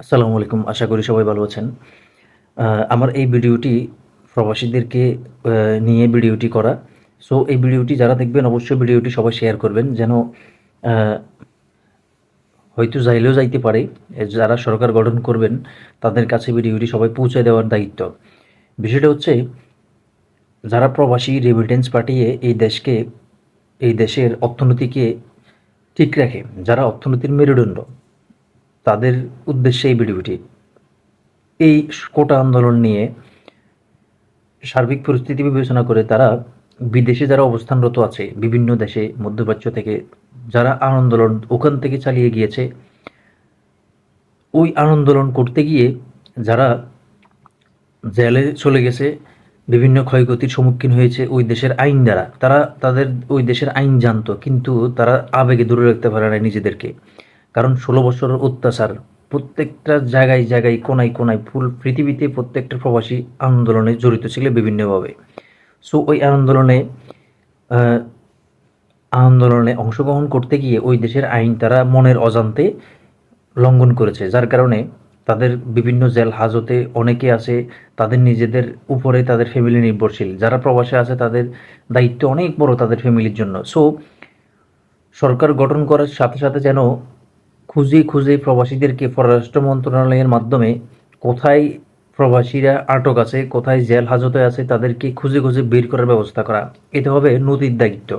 আসসালামু আলাইকুম, আশা করি সবাই ভালো আছেন। আমার এই ভিডিওটি প্রবাসীদেরকে নিয়ে ভিডিওটি করা। সো এই ভিডিওটি যারা দেখবেন, অবশ্যই ভিডিওটি সবাই শেয়ার করবেন, যেন হয়তো যাইলেও যাইতে পারে। যারা সরকার গঠন করবেন, তাদের কাছে ভিডিওটি সবাই পৌঁছে দেওয়ার দায়িত্ব। বিষয়টা হচ্ছে, যারা প্রবাসী রেমিটেন্স পাঠিয়ে এই দেশকে, এই দেশের অর্থনীতিকে ঠিক রাখে, যারা অর্থনীতির মেরুদণ্ড তাদের উদ্দেশ্যে এই ভিডিওটি এই কোটা আন্দোলন নিয়ে সার্বিক পরিস্থিতি বিবেচনা করে তারা বিদেশে যারা অবস্থানরত আছে, বিভিন্ন দেশে মধ্যপ্রাচ্য থেকে যারা আন্দোলন ওখান থেকে চালিয়ে গিয়েছে, ওই আন্দোলন করতে গিয়ে যারা জেলে চলে গেছে, বিভিন্ন ক্ষয়ক্ষতির সম্মুখীন হয়েছে ওই দেশের আইন দ্বারা, তারা তাদের ওই দেশের আইন জানতো, কিন্তু তারা আবেগে দূরে রাখতে পারে না নিজেদেরকে। কারণ ষোলো বছরের অত্যাচার। প্রত্যেকটা জায়গায় জায়গায়, কোনায় কোনায় ফুল পৃথিবীতে প্রত্যেকটা প্রবাসী আন্দোলনে জড়িত ছিল বিভিন্নভাবে। সো, ওই আন্দোলনে আন্দোলনে অংশগ্রহণ করতে গিয়ে ওই দেশের আইন তারা মনের অজান্তে লঙ্ঘন করেছে, যার কারণে তাদের বিভিন্ন জেল হাজতে অনেকে আছে, তাদের নিজেদের উপরে তাদের ফ্যামিলি নির্ভরশীল। যারা প্রবাসে আছে, তাদের দায়িত্ব অনেক বড় তাদের ফ্যামিলির জন্য। সো, সরকার গঠন করার সাথে সাথে যেন খুঁজে খুঁজে প্রবাসীদেরকে পররাষ্ট্র মন্ত্রণালয়ের মাধ্যমে কোথায় প্রবাসীরা আটক আছে, কোথায় জেল হাজতে আছে, তাদেরকে খুঁজে খুঁজে বের করার ব্যবস্থা করা। এটা হবে নদীর দায়িত্ব।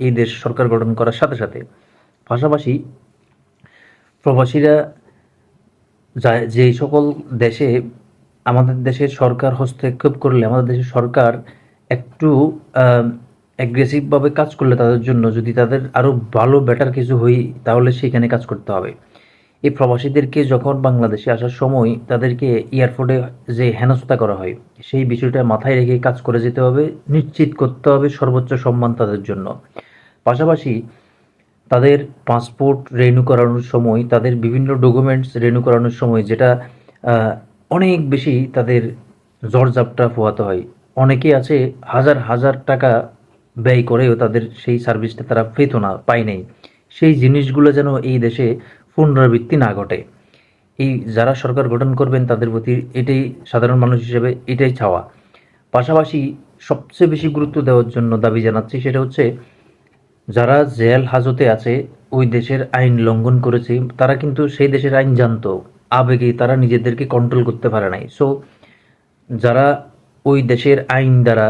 এই দেশ সরকার গঠন করার সাথে সাথে। পাশাপাশি প্রবাসীরা যা সকল দেশে আমাদের দেশের সরকার হস্তক্ষেপ করলে আমাদের দেশের সরকার একটু অ্যাগ্রেসিভভাবে কাজ করলে তাদের জন্য যদি তাদের আরও ভালো বেটার কিছু হই, তাহলে সেখানে কাজ করতে হবে। এই প্রবাসীদেরকে যখন বাংলাদেশে আসার সময় তাদেরকে এয়ারপোর্টে যে হেনস্থা করা হয়, সেই বিষয়টা মাথায় রেখে কাজ করে যেতে হবে, নিশ্চিত করতে হবে সর্বোচ্চ সম্মান তাদের জন্য। পাশাপাশি তাদের পাসপোর্ট রেনু করানোর সময়, তাদের বিভিন্ন ডকুমেন্টস রেনু করানোর সময় যেটা অনেক বেশি তাদের জর্জাপটা পোহাতে হয়। অনেকে আছে হাজার হাজার টাকা ব্যয় করেও তাদের সেই সার্ভিসটা তারা পেত না, পায় নাই। সেই জিনিসগুলো যেন এই দেশে পুনরাবৃত্তি না ঘটে। এই যারা সরকার গঠন করবেন, তাদের প্রতি এটাই সাধারণ মানুষ হিসেবে এটাই চাওয়া। পাশাপাশি সবচেয়ে বেশি গুরুত্ব দেওয়ার জন্য দাবি জানাচ্ছি সেটা হচ্ছে, যারা জেল হাজতে আছে, ওই দেশের আইন লঙ্ঘন করেছে, তারা কিন্তু সেই দেশের আইন জানতো। আবেগে তারা নিজেদেরকে কন্ট্রোল করতে পারে নাই। সো যারা ওই দেশের আইন দ্বারা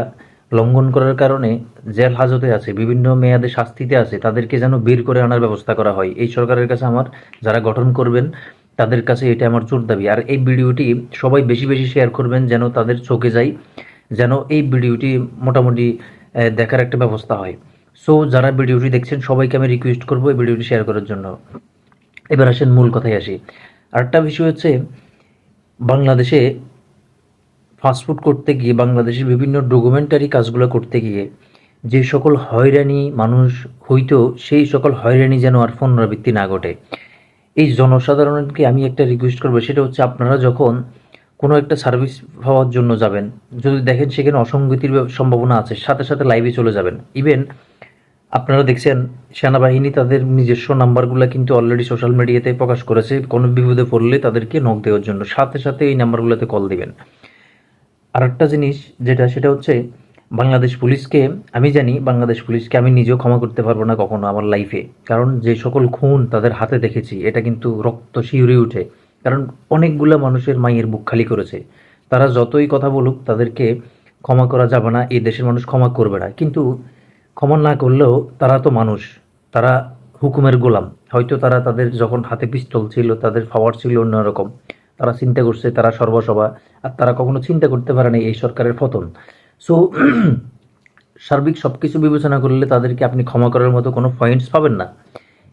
লঙ্ঘন করার কারণে জেল হাজতে আছে, বিভিন্ন মেয়াদে শাস্তিতে আছে, তাদেরকে যেন বের করে আনার ব্যবস্থা করা হয়। এই সরকারের কাছে আমার যারা গঠন করবেন, তাদের কাছে এটা আমার জোর দাবি। আর এই ভিডিওটি সবাই বেশি বেশি শেয়ার করবেন যেন তাদের চোখে যায়, যেন এই ভিডিওটি মোটামুটি দেখার একটা ব্যবস্থা হয়। সো যারা ভিডিওটি দেখছেন, সবাইকে আমি রিকোয়েস্ট করব এই ভিডিওটি শেয়ার করার জন্য। এবার আসেন মূল কথায় আসি। আরেকটা বিষয় হচ্ছে, বাংলাদেশে ফাস্টফুড করতে গিয়ে বাংলাদেশের বিভিন্ন ডকুমেন্টারি কাজগুলো করতে গিয়ে যে সকল হয়রানি মানুষ হইতো সেই সকল হয়রানি যেন আর পুনরাবৃত্তি না ঘটে। এই জনসাধারণকে আমি একটা রিকোয়েস্ট করব, সেটা হচ্ছে আপনারা যখন কোনো একটা সার্ভিস পাওয়ার জন্য যাবেন, যদি দেখেন সেখানে অসঙ্গতির সম্ভাবনা আছে, সাথে সাথে লাইভে চলে যাবেন। ইভেন আপনারা দেখছেন সেনাবাহিনী তাদের নিজস্ব নাম্বারগুলো কিন্তু অলরেডি সোশ্যাল মিডিয়াতে প্রকাশ করেছে, কোনো বিপদে পড়লে তাদেরকে নক দেওয়ার জন্য। সাথে সাথে এই নাম্বারগুলোতে কল দিবেন। আর একটা জিনিস যেটা, সেটা হচ্ছে বাংলাদেশ পুলিশকে, আমি জানি বাংলাদেশ পুলিশকে আমি নিজেও ক্ষমা করতে পারব না কখনো আমার লাইফে কারণ যে সকল খুন তাদের হাতে দেখেছি, এটা কিন্তু রক্ত শিউরে উঠে। কারণ অনেকগুলো মানুষের মায়ের বুক খালি করেছে। তারা যতই কথা বলুক, তাদেরকে ক্ষমা করা যাবে না, এই দেশের মানুষ ক্ষমা করবে না। কিন্তু ক্ষমা না করলেও তারা তো মানুষ, তারা হুকুমের গোলাম। হয়তো তারা তাদের যখন হাতে পিস্তল ছিল, তাদের পাওয়ার ছিল অন্যরকম। তারা চিন্তা করছে, তারা সর্বসভা, আর তারা কখনো চিন্তা করতে পারে না এই সরকারের পতন। সো সার্বিক সব কিছু বিবেচনা করলে তাদেরকে আপনি ক্ষমা করার মতো কোনো পয়েন্টস পাবেন না।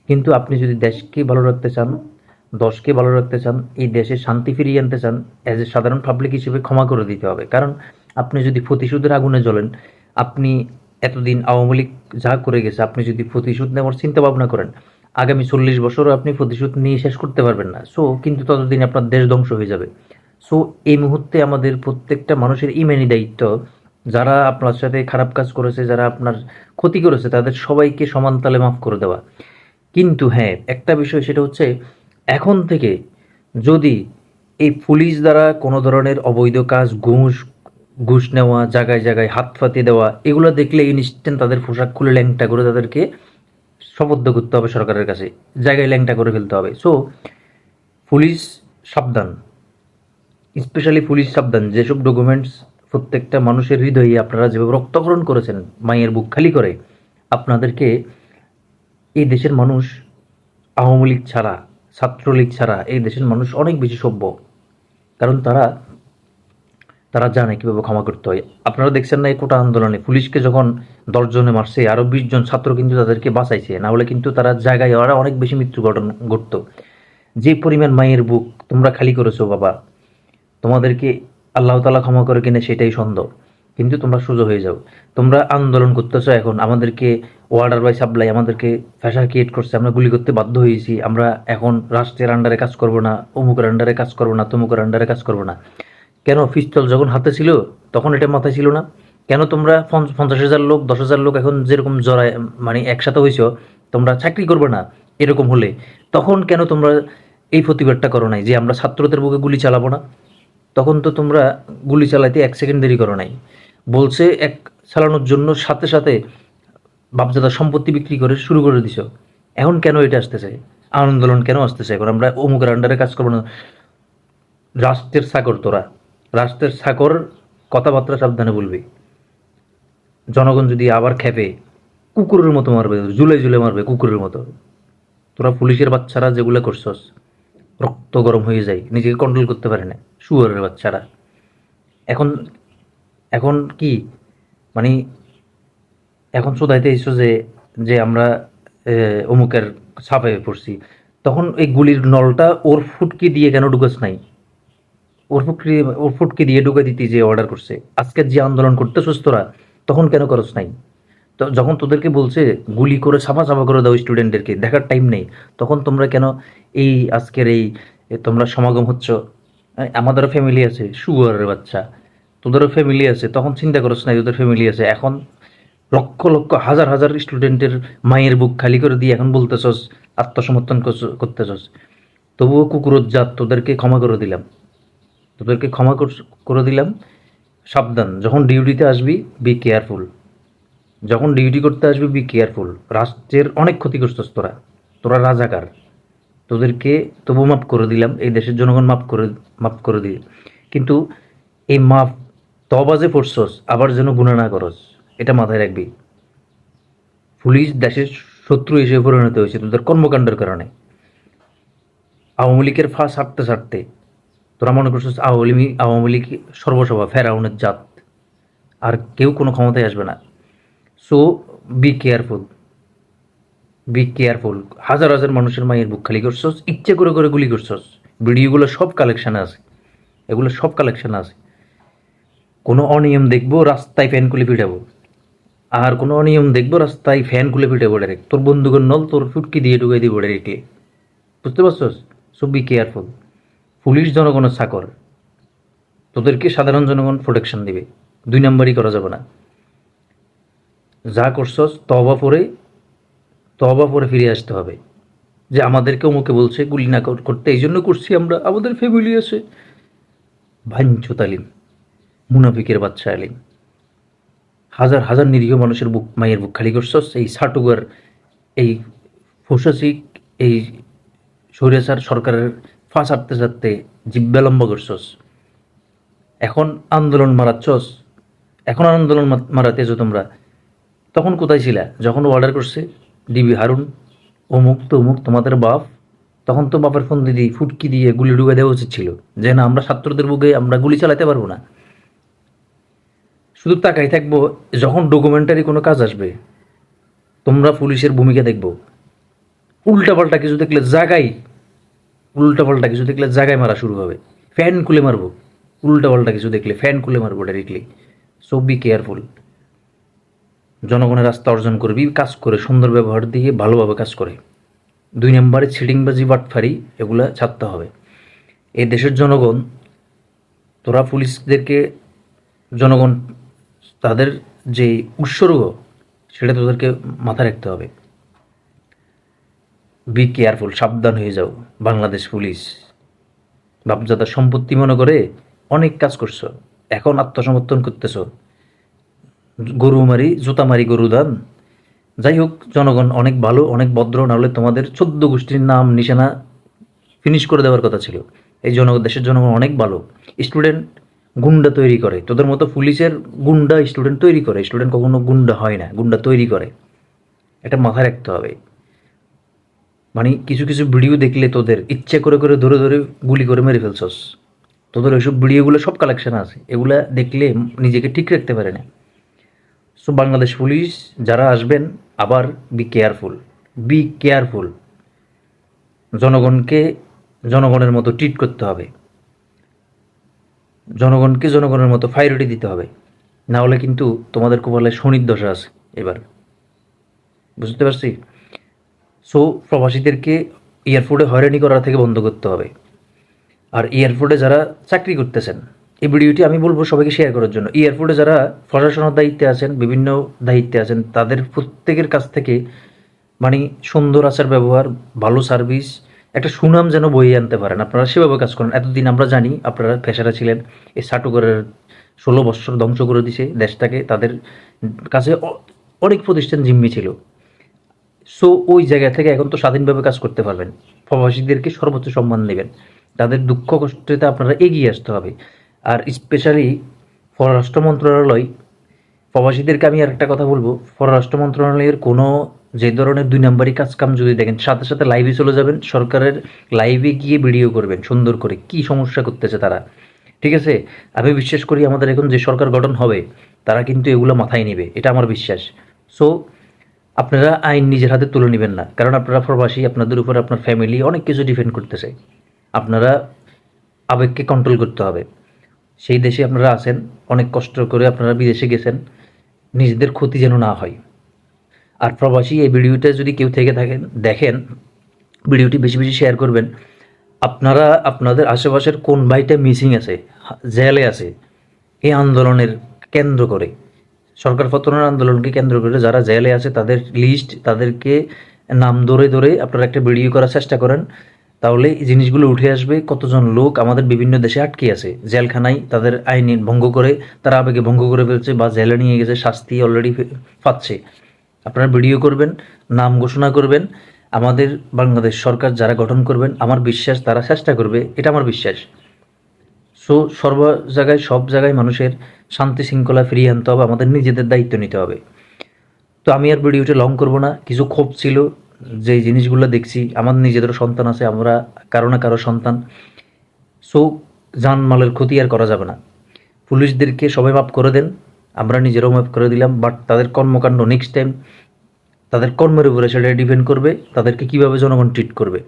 কিন্তু আপনি যদি দেশকে ভালো রাখতে চান, দশকে ভালো রাখতে চান, এই দেশে শান্তি ফিরিয়ে আনতে চান অ্যাজ এ সাধারণ পাবলিক হিসেবে ক্ষমা করে দিতে হবে। কারণ আপনি যদি প্রতিশোধের আগুনে জ্বলেন, আপনি এতদিন আওয়ামী লীগ যা করে গেছে, আপনি যদি প্রতিশোধ নেওয়ার চিন্তা ভাবনা করেন আগামী চল্লিশ বছরও আপনি প্রতিশোধ নিয়ে শেষ করতে পারবেন না। সো কিন্তু ততদিন আপনার দেশ ধ্বংস হয়ে যাবে। সো এই মুহূর্তে আমাদের প্রত্যেকটা মানুষের ইমেনি দায়িত্ব। যারা আপনার সাথে খারাপ কাজ করেছে, যারা আপনার ক্ষতি করেছে, তাদের সবাইকে সমান তালে মাফ করে দেওয়া। কিন্তু হ্যাঁ একটা বিষয় সেটা হচ্ছে, এখন থেকে যদি এই পুলিশ দ্বারা কোনো ধরনের অবৈধ কাজ, ঘুষ ঘুষ নেওয়া, জায়গায় জায়গায় হাত ফাতিয়ে দেওয়া, এগুলো দেখলে ইনস্ট্যান্ট তাদের পোশাক খুলে ল্যাংটা করে তাদেরকে শপথ করতে হবে সরকারের কাছে, জায়গায় ল্যাংটা করে ফেলতে হবে। সো পুলিশ সাবধান স্পেশালি পুলিশ সাবধান। যেসব ডকুমেন্টস প্রত্যেকটা মানুষের হৃদয়ে আপনারা যেভাবে রক্তক্ষরণ করেছেন, মায়ের বুক খালি করে, আপনাদেরকে এই দেশের মানুষ, আওয়ামী লীগ ছাড়া, ছাত্রলীগ ছাড়া এই দেশের মানুষ অনেক বেশি সভ্য। কারণ তারা তারা জানে কীভাবে ক্ষমা করতে হয়। আপনারা দেখছেন না এই কোটা আন্দোলনে। পুলিশকে যখন দশজনে মারছে, আরও বিশ জন ছাত্র কিন্তু তাদেরকে বাঁচাইছে। না হলে কিন্তু তারা জায়গায় ওরা অনেক বেশি মৃত্যু ঘটন ঘটত। যে পরিমাণ মায়ের বুক তোমরা খালি করেছ বাবা, তোমাদেরকে আল্লাহ তালা ক্ষমা করে কিনে সেটাই সন্দেহ। কিন্তু তোমরা সুযোগ হয়ে যাও। তোমরা আন্দোলন করতেছো এখন। আমাদেরকে ওয়ার্ডার বাই সাপ্লাই আমাদেরকে ফ্যাশা ক্রিয়েট করছে। আমরা গুলি করতে বাধ্য হয়েছি। আমরা এখন রাষ্ট্রের আন্ডারে কাজ করব না, অমুকের আন্ডারে কাজ করব না, তমুকের আন্ডারে কাজ করব না। কেন পিস্তল যখন হাতে ছিল, তখন এটা মাথায় ছিল না? কেন তোমরা পঞ্চ- পঞ্চাশ হাজার লোক, দশ হাজার লোক এখন যেরকম জড়ায় মানে একসাথে হয়েছ তোমরা চাকরি করবে না এরকম হলে? তখন কেন তোমরা এই প্রতিবাদটা করো নাই যে আমরা ছাত্রদের বুকে গুলি চালাবো না? তখন তো তোমরা গুলি চালাইতে এক সেকেন্ড দেরি করো নাই। বলছে এক চালানোর জন্য সাথে সাথে বাপজাদা সম্পত্তি বিক্রি করে শুরু করে দিছো। এখন কেন এটা আসতেছে? আন্দোলন কেন আসতেছে? এখন আমরা অমুকের আন্ডারে কাজ করব না। রাষ্ট্রের সাকর তোরা। রাষ্ট্রের সাকর কথাবার্তা সাবধানে বলবে। জনগণ যদি আবার খেপে, কুকুরের মতো মারবে জুলে জুলে মারবে কুকুরের মতো। তোরা পুলিশের বাচ্চারা যেগুলো করছস, রক্ত গরম হয়ে যায়, নিজেকে কন্ট্রোল করতে পারে না, শুয়ারের বাচ্চারা। এখন এখন কি? মানে এখন শোধাইতে এসো যে যে আমরা অমুকের ছাপে পড়ছি। তখন এই গুলির নলটা ওর ফুটকি দিয়ে কেন ঢুকাস নাই? ওর ফুটকি দিয়ে ঢুকে দিতে যে অর্ডার করছে। আজকে যে আন্দোলন করতে তোরা, তখন কেন করস নাই? তো যখন তোদেরকে বলছে, গুলি করে, ছাপা ছাপা করে দাও স্টুডেন্টদেরকে দেখার টাইম নেই, তখন তোমরা কেন এই আজকের এই তোমরা সমাগম হচ্ছ? আমাদেরও ফ্যামিলি আছে সুগারের বাচ্চা। তোদেরও ফ্যামিলি আছে, তখন চিন্তা করছ না তোদের ফ্যামিলি আছে। এখন লক্ষ লক্ষ, হাজার হাজার স্টুডেন্টের মায়ের বুক খালি করে দিয়ে এখন বলতেছস, আত্মসমর্থন করতেছস। তবুও কুকুরত জাত তোদেরকে ক্ষমা করে দিলাম। তোদেরকে ক্ষমা কর- দিলাম। সাবধান, যখন ডিউটিতে আসবি বি কেয়ারফুল যখন ডিউটি করতে আসবি বি কেয়ারফুল রাষ্ট্রের অনেক ক্ষতি করছিস তোরা তোরা রাজাকার। তোদেরকে তবু মাফ করে দিলাম, এই দেশের জনগণ মাফ করে মাফ করে দিল। কিন্তু এই মাফ তবাজে পড়ছস, আবার যেন গুণা না করস, এটা মাথায় রাখবি। পুলিশ দেশের শত্রু হিসেবে পরিণত হয়েছে তোদের কর্মকাণ্ডের কারণে। আওয়ামী লীগের ফাঁস ছাড়তে ছাড়তে তোরা মনে করছিস আওয়ামী আওয়ামী লীগ সর্বসভা, ফেরাউনের জাত। আর কেউ কোনো ক্ষমতায় আসবে না। So be careful be careful হাজার হাজার মানুষের মায়ের বুক খালি করছস, ইচ্ছে করে করে গুলি করছস। ভিডিওগুলো সব কালেকশানে আছে। এগুলো সব কালেকশানে আছে। কোনো অনিয়ম দেখব রাস্তায় ফ্যান খুলে পিটাবো। আর কোনো অনিয়ম দেখব রাস্তায় ফ্যান খুলে পিটাবো ডাইরেক্ট তোর বন্দুকের নল, তোর ফুটকি দিয়ে ঢুকাই দিব ডাইরেক্টলি বুঝতে পারছস? সো বি কেয়ারফুল পুলিশ জনগণের চাকর তোদেরকে সাধারণ জনগণ প্রোটেকশন দিবে। দুই নাম্বারই করা যাবে না। যা করছস তবা পরে তবা পরে ফিরে আসতে হবে। যে আমাদেরকে মুখে বলছে, গুলি না কর- করতে। এই জন্য করছি আমরা। আমাদের ফ্যামিলি আছে। ভাঞ্চু তালিম মুনাফিকের বাচ্চা আলিম। হাজার হাজার নিরীহ মানুষের বুক মায়ের বুক খালি করছস। এই সাটুগার এই ফোসাসিক, এই সৈরাচার সরকারের ফাঁস আটতে চাটতে জিব্যালম্ব করছস। এখন আন্দোলন মারাচ্ছস। এখন আন্দোলন মারাতেছো তোমরা। তখন কোথায় ছিলা? যখন অর্ডার করছে ডিবি হারুন, অমুক তমুক তোমাদের বাপ, তখন তো বাপের ফোন দিদি ফুটকি দিয়ে গুলি ঢুকে দেওয়া উচিত ছিল। যে না, আমরা ছাত্রদের বুকে আমরা গুলি চালাতে পারব না। শুধু তাকাই থাকব, যখন ডকুমেন্টারি কোনো কাজ আসবে, তোমরা পুলিশের ভূমিকা দেখব। উল্টাপাল্টা কিছু দেখলে জাগাই উল্টাপাল্টা কিছু দেখলে জায়গায় মারা শুরু হবে। ফ্যান খুলে মারবো। উল্টাপাল্টা কিছু দেখলে ফ্যান খুলে মারবো ডাইরেক্টলি সো বি কেয়ারফুল জনগণের রাস্তা অর্জন করবি, কাজ করে, সুন্দর ব্যবহার দিয়ে ভালোভাবে কাজ করে। দুই নম্বরে ছিটিংবাজি, বাটফারি, এগুলা ছাড়তে হবে। এই দেশের জনগণ, তোরা পুলিশদেরকে, জনগণ, তাদের যে উৎসর্গ, সেটা তোদেরকে মাথায় রাখতে হবে। বি কেয়ারফুল সাবধান হয়ে যাও, বাংলাদেশ পুলিশ। বাপজাদার সম্পত্তি মনে করে অনেক কাজ করছ, এখন আত্মসমর্থন করতেছো। গরু মারি, জুতা মারি, গরু দান। যাই হোক, জনগণ অনেক ভালো, অনেক ভদ্র, নাহলে তোমাদের চোদ্দ গোষ্ঠীর নাম, নিশানা ফিনিশ করে দেওয়ার কথা ছিল। এই জন দেশের জনগণ অনেক ভালো। স্টুডেন্ট গুন্ডা তৈরি করে, তোদের মতো পুলিশের গুন্ডা স্টুডেন্ট তৈরি করে। স্টুডেন্ট কখনো গুন্ডা হয় না, গুন্ডা তৈরি করে। এটা মাথায় রাখতে হবে। মানে কিছু কিছু ভিডিও দেখলে তোদের ইচ্ছে করে করে ধরে ধরে গুলি করে মেরে ফেলছস। তোদের ওইসব ভিডিওগুলো সব কালেকশন আছে। এগুলা দেখলে নিজেকে ঠিক রাখতে পারে না। সো বাংলাদেশ পুলিশ যারা আসবেন, আবার বি কেয়ারফুল বি কেয়ারফুল জনগণকে জনগণের মতো ট্রিট করতে হবে। জনগণকে জনগণের মতো ফাইরিটি দিতে হবে। না হলে কিন্তু তোমাদের কপালে শনির দশা আছে এবার। বুঝতে পারছি? সো প্রবাসীদেরকে এয়ারপোর্টে হয়রানি করা থেকে বন্ধ করতে হবে। আর এয়ারপোর্টে যারা চাকরি করতেছেন, এই ভিডিওটি আমি বলব সবাইকে শেয়ার করার জন্য। এয়ারপোর্টে যারা প্রশাসনের দায়িত্বে আছেন, বিভিন্ন দায়িত্বে আছেন, তাদের প্রত্যেকের কাছ থেকে মানে সুন্দর আচার ব্যবহার, ভালো সার্ভিস একটা সুনাম যেন বইয়ে আনতে পারেন। আপনারা সেভাবে কাজ করেন। এতদিন আমরা জানি আপনারা ফেসারা ছিলেন, এই সাটুকরের ষোলো বছর ধ্বংস করে দিছে দেশটাকে, তাদের কাছে অনেক প্রতিষ্ঠান জিম্মি ছিল। সো ওই জায়গা থেকে এখন তো স্বাধীনভাবে কাজ করতে পারবেন। প্রবাসীদেরকে সর্বোচ্চ সম্মান দেবেন তাদের দুঃখ কষ্টতে আপনারা এগিয়ে আসতে হবে। আর স্পেশালি পররাষ্ট্র মন্ত্রণালয়, প্রবাসীদেরকে আমি আর একটা কথা বলব। পররাষ্ট্র মন্ত্রণালয়ের কোনো যে ধরনের দুই নাম্বারই কাজ কাম যদি দেখেন, সাথে সাথে লাইভে চলে যাবেন, সরকারের লাইভে গিয়ে ভিডিও করবেন, সুন্দর করে কি সমস্যা করতেছে তারা। ঠিক আছে? আমি বিশ্বাস করি আমাদের এখন যে সরকার গঠন হবে, তারা কিন্তু এগুলো মাথায় নেবে। এটা আমার বিশ্বাস। সো আপনারা আইন নিজের হাতে তুলে নেবেন না। কারণ আপনারা প্রবাসী, আপনাদের উপর আপনার ফ্যামিলি অনেক কিছু ডিপেন্ড করতেছে। আপনারা আবেগকে কন্ট্রোল করতে হবে। সেই দেশে আপনারা আছেন, অনেক কষ্ট করে আপনারা বিদেশে গেছেন, নিজেদের ক্ষতি যেন না হয়। আর প্রবাসী, এই ভিডিওটা যদি কেউ থেকে থাকেন, দেখেন, ভিডিওটি বেশি বেশি শেয়ার করবেন। আপনারা, আপনাদের আশেপাশের কোন ভাইটা মিসিং আছে, জেলে আছে, এই আন্দোলনের কেন্দ্র করে। সরকার পতনের আন্দোলনকে কেন্দ্র করে যারা জেলে আছে, তাদের লিস্ট তাদেরকে নাম ধরে ধরে আপনারা একটা ভিডিও করার চেষ্টা করেন। তাহলে এই জিনিসগুলো উঠে আসবে। কতজন লোক আমাদের বিভিন্ন দেশে আটকে আছে, জেলখানায় তাদের আইন ভঙ্গ করে, তারা আবেগে ভঙ্গ করে ফেলছে বা জেলে নিয়ে গেছে, শাস্তি অলরেডি পাচ্ছে। আপনারা ভিডিও করবেন, নাম ঘোষণা করবেন। আমাদের বাংলাদেশ সরকার যারা গঠন করবেন, আমার বিশ্বাস তারা চেষ্টা করবে, এটা আমার বিশ্বাস। সো সর্ব জায়গায়, সব জায়গায় মানুষের শান্তি শৃঙ্খলা ফিরিয়ে আনতে হবে, আমাদের নিজেদের দায়িত্ব নিতে হবে। তো আমি আর ভিডিওটা লং করব না, কিছু ক্ষোভ ছিল যে জিনিসগুলো দেখছি, আমার নিজেদেরও সন্তান আছে, আমরা কারও না কারও সন্তান। সো জানমালের ক্ষতি আর করা যাবে না। পুলিশদেরকে সবাই মাফ করে দেন, আমরা নিজেরাও মাফ করে দিলাম বাট তাদের কর্মকাণ্ড নেক্সট টাইম তাদের কর্মের উপরে সেটা ডিপেন্ড করবে, তাদেরকে কীভাবে জনগণ ট্রিট করবে।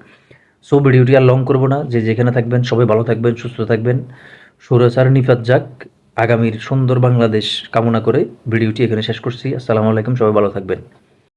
সো ভিডিওটি আর লং করব না, যে যেখানে থাকবেন, সবাই ভালো থাকবেন, সুস্থ থাকবেন। সৌরচার নিফাত যাক। আগামীর সুন্দর বাংলাদেশ কামনা করে ভিডিওটি এখানে শেষ করছি। আসসালামু আলাইকুম সবাই ভালো থাকবেন।